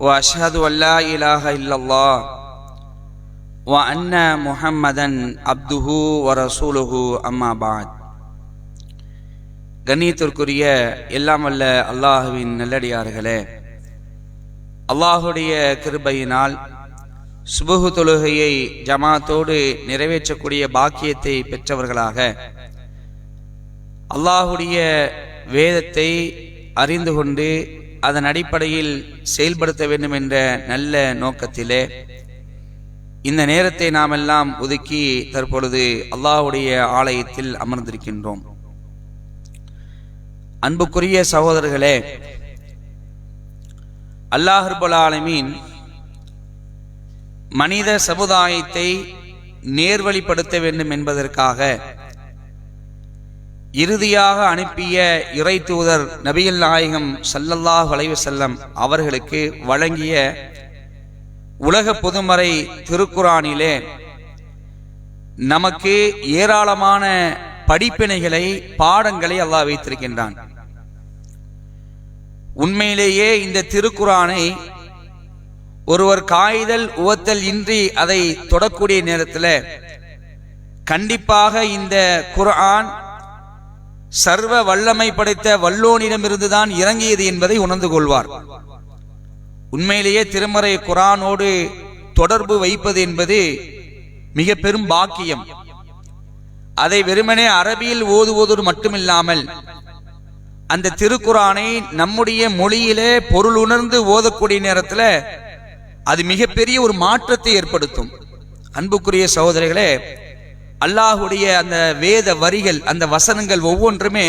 واشهد ان لا اله الا الله وان محمدا عبده ورسوله اما بعد கண்ணியத்திற்குரிய எல்லாம் வல்ல அல்லாஹுவின் நல்லடியார்களே அல்லாஹுடைய கிருபையினால் சுபுகு தொழுகையை ஜமாத்தோடு நிறைவேற்றக்கூடிய பாக்கியத்தை பெற்றவர்களாக அல்லாஹுடைய வேதத்தை அறிந்து கொண்டு அதன் அடிப்படையில் செயல்படுத்த வேண்டும் என்ற நல்ல நோக்கத்திலே இந்த நேரத்தை நாம் எல்லாம் ஒதுக்கி தற்பொழுது அல்லாஹுடைய ஆலயத்தில் அமர்ந்திருக்கின்றோம். அன்புக்குரிய சகோதரர்களே அல்லாஹர்புல் ஆலமீன் மனித சமுதாயத்தை நேர்வழிப்படுத்த வேண்டும் என்பதற்காக இறுதியாக அனுப்பிய இறை தூதர் நபிகள் நாயகம் சல்லல்லாஹ் செல்லம் அவர்களுக்கு வழங்கிய உலக பொதுமறை திருக்குறானிலே நமக்கு ஏராளமான படிப்பினைகளை பாடங்களை அல்லாஹ் வைத்திருக்கின்றான். உண்மையிலேயே இந்த திருக்குறானை ஒருவர் காய்தல் உவத்தல் இன்றி அதை தொடக்கூடிய நேரத்தில் கண்டிப்பாக இந்த குர்ஆன் சர்வ வல்லமை படைத்த வல்லோனிடமிருந்துதான் இறங்கியது என்பதை உணர்ந்து கொள்வார். உண்மையிலேயே திருமறை குரானோடு தொடர்பு வைப்பது என்பது மிக பெரும் பாக்கியம். அதை வெறுமனே அரபியில் ஓதுவதோடு மட்டுமில்லாமல் அந்த திருக்குறானை நம்முடைய மொழியிலே பொருள் உணர்ந்து ஓதக்கூடிய நேரத்தில் அது மிகப்பெரிய ஒரு மாற்றத்தை ஏற்படுத்தும். அன்புக்குரிய சகோதரிகளே அல்லாஹுடைய அந்த வேத வரிகள் அந்த வசனங்கள் ஒவ்வொன்றுமே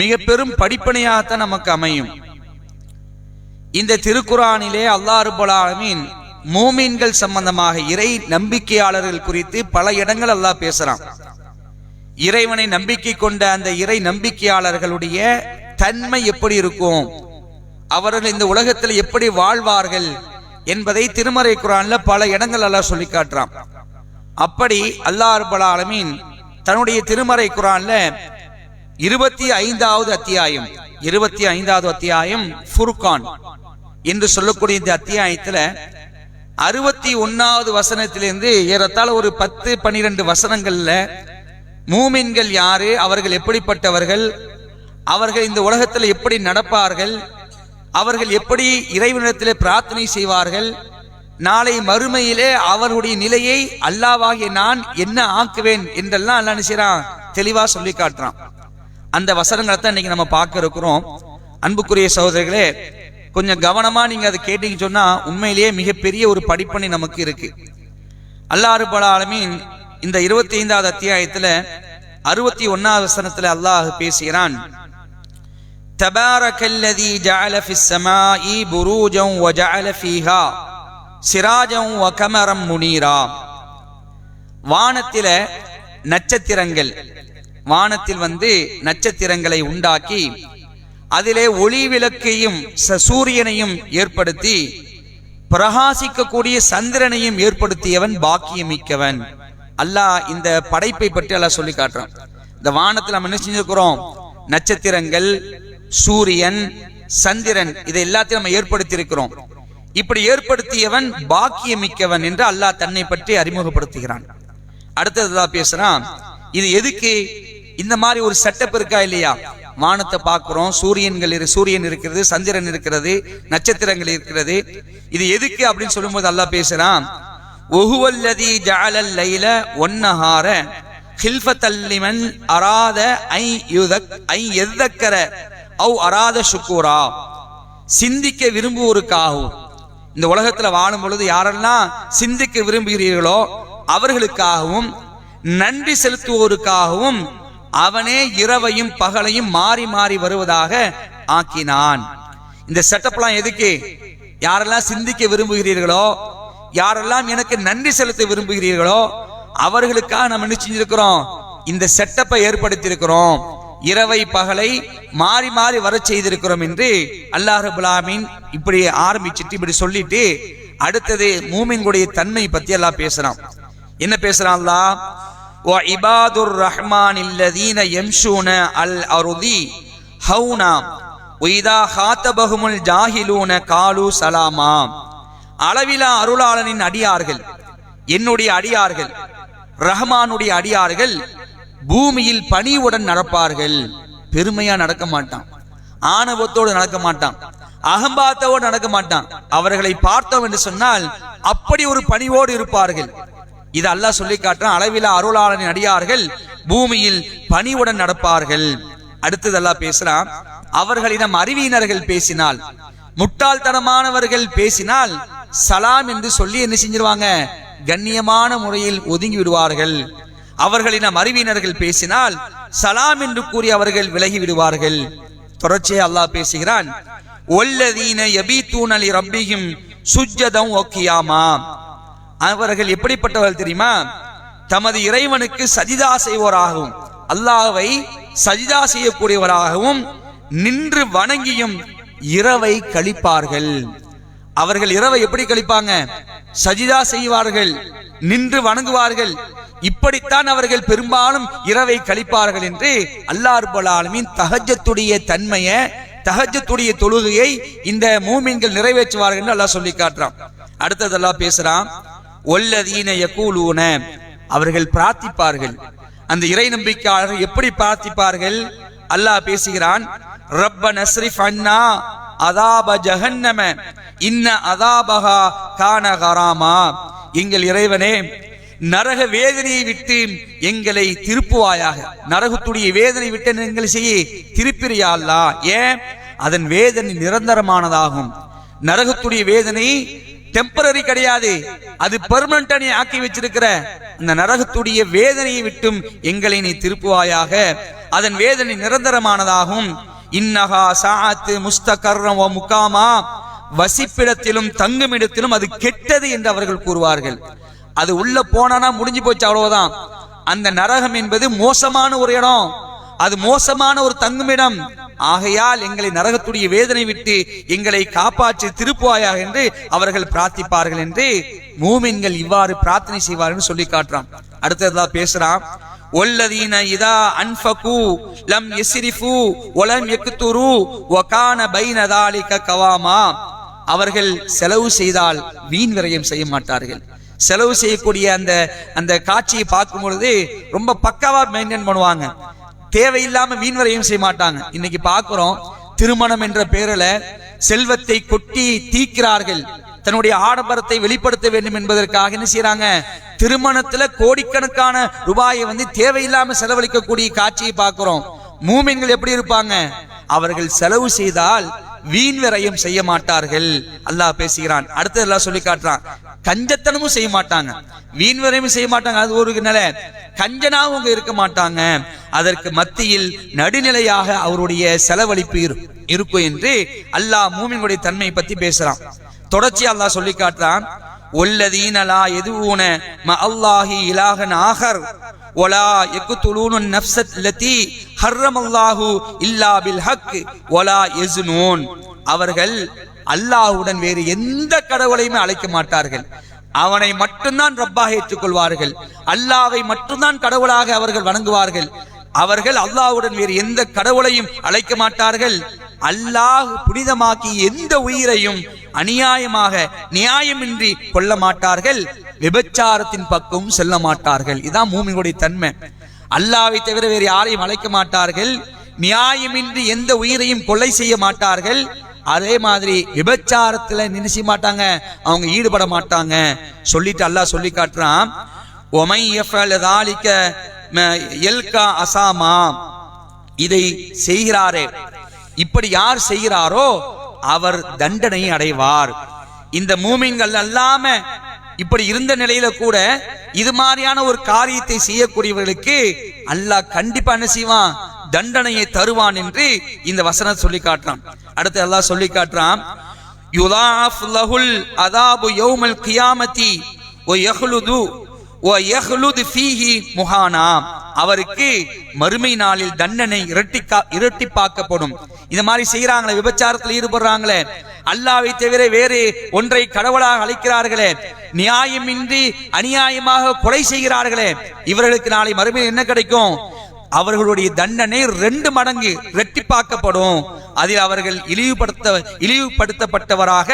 மிக பெரும் படிப்பனையாகத்தான் நமக்கு அமையும். இந்த திருக்குறானிலே அல்லாஹ் மூமீன்கள் சம்பந்தமாக இறை நம்பிக்கையாளர்கள் குறித்து பல இடங்கள் அல்லாஹ் பேசுறான். இறைவனை நம்பிக்கை கொண்ட அந்த இறை நம்பிக்கையாளர்களுடைய தன்மை எப்படி இருக்கும்? அவர்கள் இந்த உலகத்தில் எப்படி வாழ்வார்கள்? என்பதை திருமறை குரான்ல பல இடங்கள் எல்லாம் சொல்லி காட்டுறான். அப்படி அல்லாஹ் ரபுல் ஆலமீன் தன்னுடைய திருமறை குரான்ல இருபத்தி ஐந்தாவது அத்தியாயம் இருபத்தி ஐந்தாவது அத்தியாயம் ஃபுர்கான் என்று சொல்லக்கூடிய இந்த அத்தியாயத்துல அறுபத்தி ஒன்னாவது வசனத்திலிருந்து ஏறத்தாழ ஒரு பத்து பனிரெண்டு வசனங்கள்ல மூமின்கள் யாரு அவர்கள் எப்படிப்பட்டவர்கள் அவர்கள் இந்த உலகத்தில் எப்படி நடப்பார்கள் அவர்கள் எப்படி இறைவனிடத்தில் பிரார்த்தனை செய்வார்கள் நாளை மறுமையிலே அவருடைய நிலையை அல்லாவாகிய நான் என்ன ஆக்குவேன் என்றெல்லாம் அல்லா நினைச்சான் தெளிவா சொல்லி காட்டுறான். அந்த வசனங்களை தான் இன்னைக்கு நம்ம பார்க்க இருக்கிறோம். அன்புக்குரிய சகோதரிகளே கொஞ்சம் கவனமா நீங்க அதை கேட்டீங்க சொன்னா உண்மையிலேயே மிகப்பெரிய ஒரு படிப்பணி நமக்கு இருக்கு. அல்லாறு பல இந்த இருபத்தி ஐந்தாவது அத்தியாயத்துல அறுபத்தி ஒன்னாவது வசனத்துல அல்லாஹ் பேசுகிறான். தபாரகல்லதி ஜஅல ஃபிஸ் சமாஇ புரூஜன் வஜஅல ஃபீஹா. சிராஜம் வகமரம் முனீரா. வானத்தில நட்சத்திரங்கள். வானத்தில் வந்து நட்சத்திரங்களை உண்டாக்கி அதிலே ஒளி விளக்கையும் சூரியனையும் ஏற்படுத்தி பிரகாசிக்கக்கூடிய சந்திரனையும் ஏற்படுத்தியவன் பாக்கியமிக்கவன். அல்லாஹ் இந்த படைப்பை பற்றி எல்லாம் சொல்லி காட்டுறான். இந்த வானத்தில் நம்ம என்ன செஞ்சிருக்கிறோம்? நட்சத்திரங்கள் சூரியன் சந்திரன் இதை எல்லாத்தையும் நம்ம ஏற்படுத்தி இருக்கிறோம் இப்படி ஏற்படுத்தியவன் பாக்கியமிக்கவன் என்று அல்லாஹ் தன்னை பற்றி அறிமுகப்படுத்துகிறான். அடுத்ததுதான் பேசுறான் இது எதுக்கு? இந்த மாதிரி ஒரு செட்டப் இருக்கா இல்லையா? வானத்தை பார்க்கிறோம் சூரியன்கள் சூரியன் இருக்கிறது சந்திரன் இருக்கிறது நட்சத்திரங்கள் இருக்கிறது. இது எதுக்கு அப்படின்னு சொல்லும்போது அல்லாஹ் பேசுறான் ஒஹுவல்லதி ஜாலல் லைல ஒன்னஹார ஹில்ஃபத்தல்லிமன் அராத ஐ யுதக் ஐ எதக்கர அவ் அராத சுக்கூரா சிந்திக்க விரும்புவோருக்காகவும் இந்த உலகத்துல வாழும் பொழுது யாரெல்லாம் சிந்திக்க விரும்புகிறீர்களோ அவர்களுக்காகவும் நன்றி செலுத்துவோருக்காகவும் அவனே இரவையும் பகலையும் மாறி மாறி வருவதாக ஆக்கினான். இந்த செட்டப்லாம் எதுக்கு? யாரெல்லாம் சிந்திக்க விரும்புகிறீர்களோ யாரெல்லாம் எனக்கு நன்றி செலுத்த விரும்புகிறீர்களோ அவர்களுக்காக நம்ம என்ன செஞ்சிருக்கிறோம்? இந்த செட்டப்பை ஏற்படுத்தி இருக்கிறோம் இரவை பகலை மாறி மாறி வர செய்திருக்கிறோம் என்று அல்லாஹ் ரபுல்லாமின் இப்படி ஆரம்பிச்சுட்டு இப்படி சொல்லிட்டு அடுத்தது மூமின்குடைய தன்மை பத்தி எல்லாம் பேசுறான். என்ன பேசுறான் ஓ இபாதுர் ரஹ்மான் இல்லதீன எம்ஷூன அல் அருதி ஹவுனா ஒய்தா ஹாத்தபகுமுல் ஜாஹிலூன காலு சலாமா. அளவிலா அருளாளனின் அடியார்கள் என்னுடைய அடியார்கள் ரஹ்மானுடைய அடியார்கள் பூமியில் பணிவுடன் நடப்பார்கள். பெருமையா நடக்க மாட்டான். ஆணவத்தோடு நடக்க மாட்டான். அகம்பாத்தோடு நடக்க மாட்டான். அவர்களை பார்த்தோம் என்று சொன்னால் அப்படி ஒரு பணிவோடு இருப்பார்கள். இது அல்லாஹ் சொல்லி காட்டுறான். அளவிலா அருளாளனின் அடியார்கள் பூமியில் பணிவுடன் நடப்பார்கள். அடுத்தது அல்லாஹ் பேசுறான். அவர்களிடம் அறிவியினர்கள் பேசினால் முட்டாள்தனமானவர்கள் பேசினால் சலாம் என்று சொல்லி என்ன செஞ்சிருவாங்க? கண்ணியமான முறையில் ஒதுங்கி விடுவார்கள். அவர்களின் அறிவியினர்கள் பேசினால் சலாம் என்று கூறி அவர்கள் விலகி விடுவார்கள் தொடர்ச்சியை அல்லாஹ் பேசுகிறான் ஒல்லதீன யபீத்தூனலி ரப்பியும் சுஜ்ஜதம் ஒக்கியாமா அவர்கள் எப்படிப்பட்டவர்கள் தெரியுமா? தமது இறைவனுக்கு சஜிதா செய்வோராகவும் அல்லாஹை சஜிதா செய்யக்கூடியவராகவும் நின்று வணங்கியும் இரவை கழிப்பார்கள். அவர்கள் இரவை எப்படி கழிப்பாங்க? சஜிதா செய்வார்கள் நின்று வணங்குவார்கள். இப்படித்தான் அவர்கள் பெரும்பாலும் இரவை கழிப்பார்கள் என்று அல்லாஹ் தகஜத்துடைய ஆலமீன் தகஜத்துடைய தன்மையை தஹஜத்துடைய தொழுகையை இந்த மூமின்கள் நிறைவேற்றுவார்கள் என்று அல்லாஹ் சொல்லி காட்டுறான். அடுத்தது அல்லாஹ் பேசுறான் ஒல்லதீன கூலூன அவர்கள் பிரார்த்திப்பார்கள். அந்த இறை நம்பிக்கையாளர்கள் எப்படி பிரார்த்திப்பார்கள்? அல்லாஹ் பேசுகிறான் ரப்ப நஸ்ரிஃப் அண்ணா அதாப ஜஹன்னம இன்ன அதாபகா கான கராமா எங்கள் இறைவனே நரக வேதனையை விட்டு எங்களை திருப்புவாயாக. நரகத்துடைய வேதனை விட்டு எங்களை செய்ய? திருப்பிரியால்லா ஏன்? அதன் வேதனை நிரந்தரமானதாகும். நரகத்துடைய வேதனை டெம்பரரி கிடையாது. அது பெர்மனண்டா நீ ஆக்கி வச்சிருக்கிற. அந்த நரகத்துடைய வேதனையை விட்டும் எங்களை நீ திருப்புவாயாக. அதன் வேதனை நிரந்தரமானதாகும். இன்னஹா சாத்து முஸ்தகர்ரம் முகாமா. வசிப்பிடத்திலும் தங்குமிடத்திலும் அது கெட்டது என்று அவர்கள் கூறுவார்கள். அது உள்ள போனானா முடிஞ்சு போச்சு அவ்வளவுதான். அந்த நரகம் என்பது மோசமான ஒரு இடம். அது மோசமான ஒரு தங்குமிடம். ஆகையால் எங்களை நரகத்துடைய வேதனை விட்டு எங்களை காப்பாற்றி திருப்புவாயாக என்று அவர்கள் பிரார்த்திப்பார்கள் என்று மூமின்கள் இவ்வாறு பிரார்த்தனை செய்வார்கள் என்று சொல்லி காட்டுறான். அடுத்ததா பேசுறான். ஒல்லதீன இதா அன்ஃபகு லம் யஸ்ரிஃபு வலம் யக்துரு வகான பைன தாலிக கவாமா. அவர்கள் செலவு செய்தால் வீண் விரயம் செய்ய மாட்டார்கள். செலவு செய்யக்கூடிய அந்த அந்த காட்சியை பார்க்கும் பொழுது ரொம்ப பக்காவா மெயின்டைன் பண்ணுவாங்க. தேவையில்லாம மீன்வரையும் செய்ய மாட்டாங்க. இன்னைக்கு பார்க்குறோம் திருமணம் என்ற பேரில் செல்வத்தை கொட்டி தீக்கிறார்கள். தன்னுடைய ஆடம்பரத்தை வெளிப்படுத்த வேண்டும் என்பதற்காக என்ன செய்யறாங்க திருமணத்துல கோடிக்கணக்கான ரூபாயை வந்து தேவையில்லாம செலவழிக்கக்கூடிய காட்சியை பார்க்கிறோம். மூமின்கள் எப்படி இருப்பாங்க? அவர்கள் செலவு செய்தால் வீண் விரயம் செய்ய மாட்டார்கள். அல்லாஹ் பேசுகிறான். அடுத்து எல்லாம் சொல்லி காட்டுறான். கஞ்சத்தனமும் செய்ய மாட்டாங்க. வீண் செய்ய மாட்டாங்க. அது ஒரு நிலை. கஞ்சனாவும் அவங்க இருக்க மாட்டாங்க. அதற்கு மத்தியில் நடுநிலையாக அவருடைய செலவழிப்பு இரு- இருக்கும் என்று அல்லாஹ் மூமினுடைய தன்மையை பத்தி பேசுறான். தொடர்ச்சி அல்லாஹ் சொல்லி காட்டுறான். ஒல்லதீனலா எதுவூன? ம அல்லாஹி இலாகன் ஆகர். ஒலா யக்குதுலூன நப்சத் லத்தி ஹர்ரமல்லாஹு இல்லா பில் ஹக் ஒலா எசுனோன் அவர்கள் அல்லாஹுடன் வேறு எந்த கடவுளையுமே அழைக்க மாட்டார்கள். அவனை மட்டும்தான் ரப்பாக ஏற்றுக்கொள்வார்கள். அல்லாவை மட்டும்தான் கடவுளாக அவர்கள் வணங்குவார்கள். அவர்கள் அல்லாஹுடன் வேறு எந்த கடவுளையும் அழைக்க மாட்டார்கள். அல்லாஹ் புனிதமாக்கி எந்த உயிரையும் அநியாயமாக நியாயமின்றி கொள்ள மாட்டார்கள் விபச்சாரத்தின் பக்கம் செல்ல மாட்டார்கள் இதான் மூமிகளுடைய தன்மை. அல்லாவை தவிர வேறு யாரையும் அழைக்க மாட்டார்கள் நியாயமின்றி எந்த உயிரையும் கொலை செய்ய மாட்டார்கள். அதே மாதிரி விபச்சாரத்துல நினைச்ச மாட்டாங்க அவங்க ஈடுபட மாட்டாங்க. சொல்லிட்டு அல்லாஹ் சொல்லி காட்டுறான் ஒமை யஃபல் எல்கா அசாமா. இதை செய்கிறாரே. இப்படி யார் செய்கிறாரோ அவர் தண்டனை அடைவார். இந்த மூமின்கள் அல்லாம இப்படி இருந்த நிலையில கூட இது மாதிரியான ஒரு காரியத்தை செய்யக்கூடியவர்களுக்கு அல்லாஹ் கண்டிப்பா என்ன செய்வான்? தண்டனையை தருவான் என்று இந்த வசனம் சொல்லி காட்டுறான். அடுத்து அல்லாஹ் சொல்லி காட்டுறான் யுலாஃப் லஹுல் அதாபு யௌமல் கியாமதி ஒ யஹ்லுது முஹானா அவருக்கு மறுமை நாளில் தண்டனை இரட்டிக்கா இரட்டிப்பாக்கப்படும். இந்த மாதிரி செய்யறாங்களே விபச்சாரத்தில் ஈடுபடுறாங்களே. அல்லாவை தவிர வேறு ஒன்றை கடவுளாக அழைக்கிறார்களே. நியாயமின்றி அநியாயமாக கொலை செய்கிறார்களே. இவர்களுக்கு நாளை மறுமையில் என்ன கிடைக்கும்? அவர்களுடைய தண்டனை ரெண்டு மடங்கு இரட்டிப்பாக்கப்படும். அதில் அவர்கள் இழிவுபடுத்த இழிவுபடுத்தப்பட்டவராக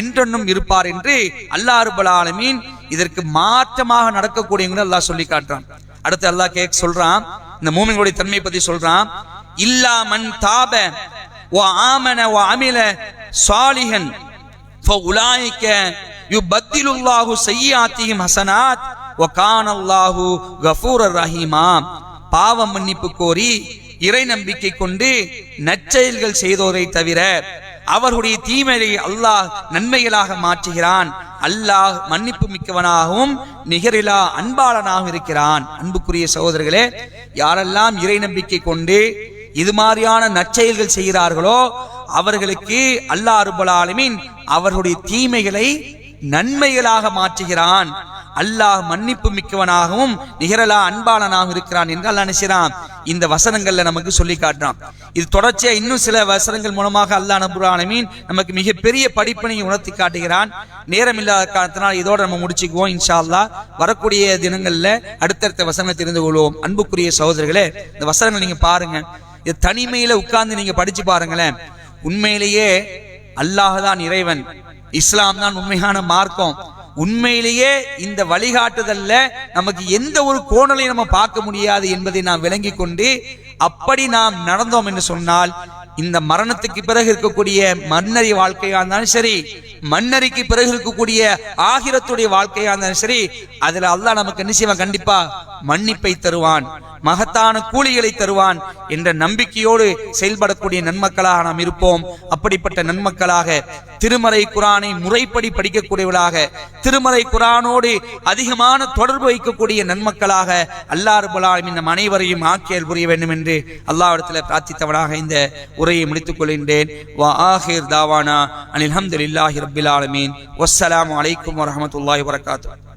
என்றென்னும் இருப்பார் என்று அல்லாஹ் ஆலமீன் இதற்கு மாற்றமாக நடக்கக்கூடியவங்க அல்லாஹ் சொல்லி காட்டுறான். அடுத்து அல்லாஹ் கேக் சொல்றான் இந்த மூமின்களுடைய தன்மை பத்தி சொல்றான். இல்லா மன் தாப ஓ ஆமன ஓ அமில சாலிஹன் யு பத்திலுல்லாஹு செய்யாத்தியும் ஹசனாத் ஓ கானல்லாஹு கஃபூரர் ரஹீமா. பாவ மன்னிப்பு கோரி இறை நம்பிக்கை கொண்டு நற்செயல்கள் செய்தோரை தவிர அவர்களுடைய தீமையை அல்லாஹ் நன்மைகளாக மாற்றுகிறான். அல்லாஹ் மன்னிப்பு மிக்கவனாகவும் நிகரிலா அன்பாளனாகவும் இருக்கிறான். அன்புக்குரிய சகோதரர்களே யாரெல்லாம் இறை நம்பிக்கை கொண்டு இது மாதிரியான நற்செயல்கள் செய்கிறார்களோ அவர்களுக்கு அல்லாஹ் அருபலாலுமின் அவர்களுடைய தீமைகளை நன்மைகளாக மாற்றுகிறான். அல்லாஹ் மன்னிப்பு மிக்கவனாகவும் நிகரலா அன்பாளனாகவும் இருக்கிறான் என்று அல்லா நினைச்சான் இந்த வசனங்கள்ல நமக்கு சொல்லி காட்டுறான். இது தொடர்ச்சியா இன்னும் சில வசனங்கள் மூலமாக அல்லாஹ் நபுரானமீன் நமக்கு மிகப்பெரிய படிப்பினையை உணர்த்தி காட்டுகிறான். நேரம் இல்லாத காரணத்தினால் இதோட நம்ம முடிச்சுக்குவோம் இன்ஷா அல்லா வரக்கூடிய தினங்கள்ல அடுத்தடுத்த வசனங்களை தெரிந்து கொள்வோம். அன்புக்குரிய சகோதரர்களே இந்த வசனங்கள் நீங்க பாருங்க. இது தனிமையில உட்கார்ந்து நீங்க படிச்சு பாருங்களேன். உண்மையிலேயே அல்லாஹ் தான் இறைவன். இஸ்லாம் தான் உண்மையான மார்க்கம். உண்மையிலேயே இந்த வழிகாட்டுதல்ல நமக்கு எந்த ஒரு கோணலையும் நம்ம பார்க்க முடியாது என்பதை நாம் விளங்கி கொண்டு அப்படி நாம் நடந்தோம் என்று சொன்னால் இந்த மரணத்துக்கு பிறகு இருக்கக்கூடிய மன்னரி வாழ்க்கையா இருந்தாலும் சரி மன்னரிக்கு பிறகு இருக்கக்கூடிய ஆகிரத்துடைய வாழ்க்கையா இருந்தாலும் சரி அதுல அல்லா நமக்கு என்ன செய்வான் கண்டிப்பா மன்னிப்பை தருவான் மகத்தான கூலிகளை தருவான் என்ற நம்பிக்கையோடு செயல்படக்கூடிய நன்மக்களாக நாம் இருப்போம். அப்படிப்பட்ட நன்மக்களாக திருமறை குரானை முறைப்படி படிக்கக்கூடியவர்களாக திருமறை குரானோடு அதிகமான தொடர்பு வைக்கக்கூடிய நன்மக்களாக அல்லாஹ் இந்த ஆலமீன் அனைவரையும் ஆக்கியல் புரிய வேண்டும் என்று அல்லாவிடத்தில் பிரார்த்தித்தவனாக இந்த உரையை முடித்துக் கொள்கின்றேன். வா ஆஹிர் தாவானா அனில் அல்ஹம்துலில்லாஹி ரப்பில் ஆலமீன். வசலாம் வலைக்கம் வரஹ்மத்துல்லாஹி வரகாத்து